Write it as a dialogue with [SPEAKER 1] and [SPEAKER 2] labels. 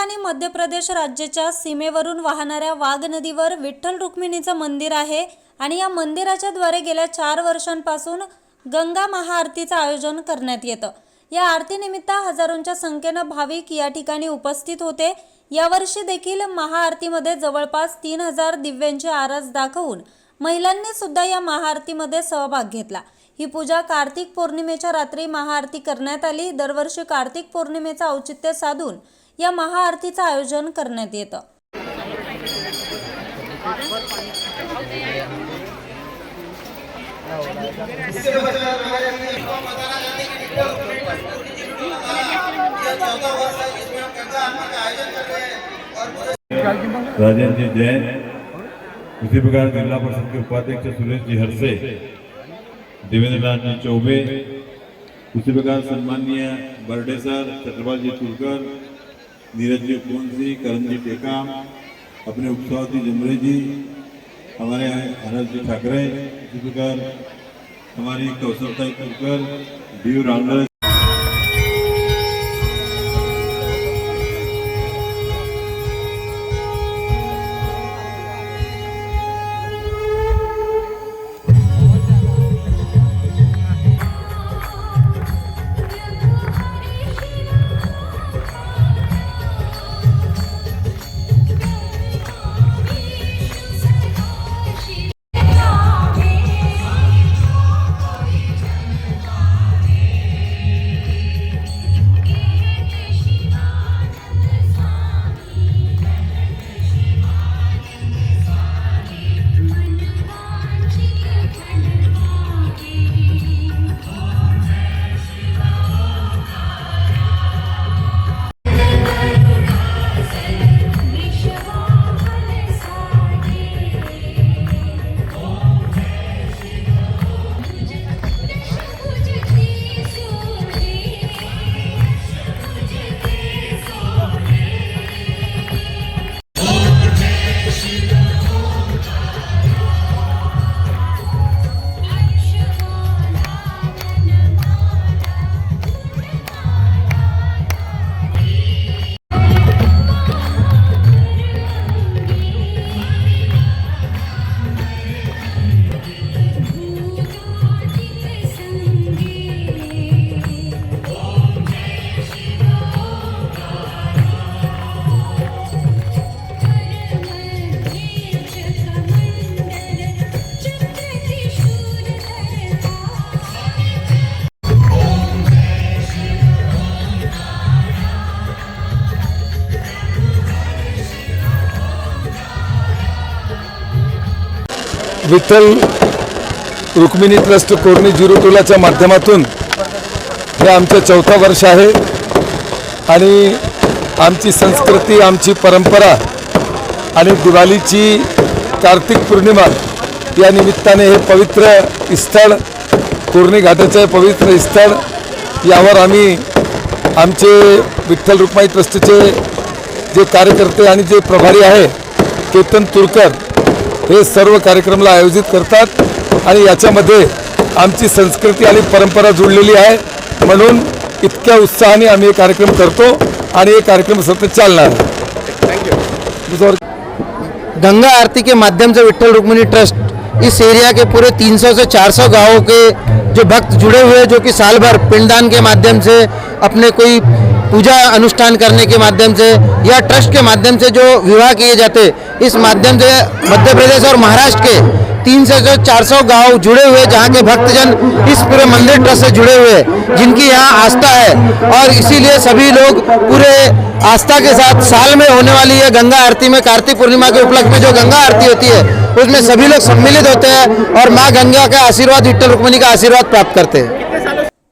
[SPEAKER 1] आणि मध्य प्रदेश राज्याच्या सीमेवरून वाहणाऱ्या वाघ नदीवर विठ्ठल रुक्मिणीचं मंदिर आहे आणि या मंदिराच्या द्वारे गेल्या चार वर्षांपासून गंगा महाआरतीचं आयोजन करण्यात येतं. या आरतीनिमित्त हजारोंच्या संख्येनं भाविक या ठिकाणी उपस्थित होते. यावर्षी देखील महाआरतीमध्ये जवळपास तीन हजार दिव्यांची आरस दाखवून महिलांनी सुद्धा या महाआरतीमध्ये सहभाग घेतला. ही पूजा कार्तिक पौर्णिमेच्या रात्री महाआरती करण्यात आली. दरवर्षी कार्तिक पौर्णिमेचं औचित्य साधून या महाआरतीचं आयोजन करण्यात येतं.
[SPEAKER 2] राजेंद्र जी जैन उसी प्रकार जिला परिषद के उपाध्यक्ष सुरेश जी हरसे देवेंद्र नाथ जी चौबे उसी प्रकार सम्माननीय बर्डे सर छत्रपाल जी तुलकर नीरज जी कोनसी करण जी टेकाम अपने उपसभापति जमरे जी। हमारे आनंद जी ठाकरे उसी हमारी कौशलताई तुलकर डी रामदास
[SPEAKER 3] विठ्ठल रुक्मिणी ट्रस्ट कोरणी जिरोटोलाच्या माध्यमातून हे आमचं चौथं वर्ष आहे. आणि आमची संस्कृती आमची परंपरा आणि दिवाळीची कार्तिक पौर्णिमा या निमित्ताने हे पवित्र स्थळ कोरणी घाटाचं पवित्र स्थळ यावर आम्ही आमचे विठ्ठल रुक्माई ट्रस्टचे जे कार्यकर्ते आणि जे प्रभारी आहे केतन तुरकर हे सर्व कार्यक्रमाला आयोजित करतात आणि याच्यामध्ये आमची संस्कृती आणि परंपरा जुळलेली आहे म्हणून इतक्या उत्साहाने आम्ही हे कार्यक्रम करतो आणि हे कार्यक्रम सतत चालणार आहे.
[SPEAKER 4] गंगा आरती के माध्यम से विठ्ठल रुक्मिणी ट्रस्ट इस एरिया के पूरे 300 से 400 गांवों के जो भक्त जुड़े हुए हैं जो कि साल भर पिंडदान के माध्यम से अपने कोई पूजा अनुष्ठान करने के माध्यम से या ट्रस्ट के माध्यम से जो विवाह किए जाते, इस माध्यम से मध्य प्रदेश और महाराष्ट्र के तीन से जो चार सौ गाँव जुड़े हुए जहाँ के भक्तजन इस पूरे मंदिर ट्रस्ट से जुड़े हुए हैं, जिनकी यहाँ आस्था है। और इसीलिए सभी लोग पूरे आस्था के साथ साल में होने वाली है गंगा आरती में, कार्तिक पूर्णिमा के उपलक्ष्य में जो गंगा आरती होती है, उसमें सभी लोग सम्मिलित होते हैं और माँ गंगा का आशीर्वाद, विठ्ठल रुक्मिणी का आशीर्वाद प्राप्त करते हैं।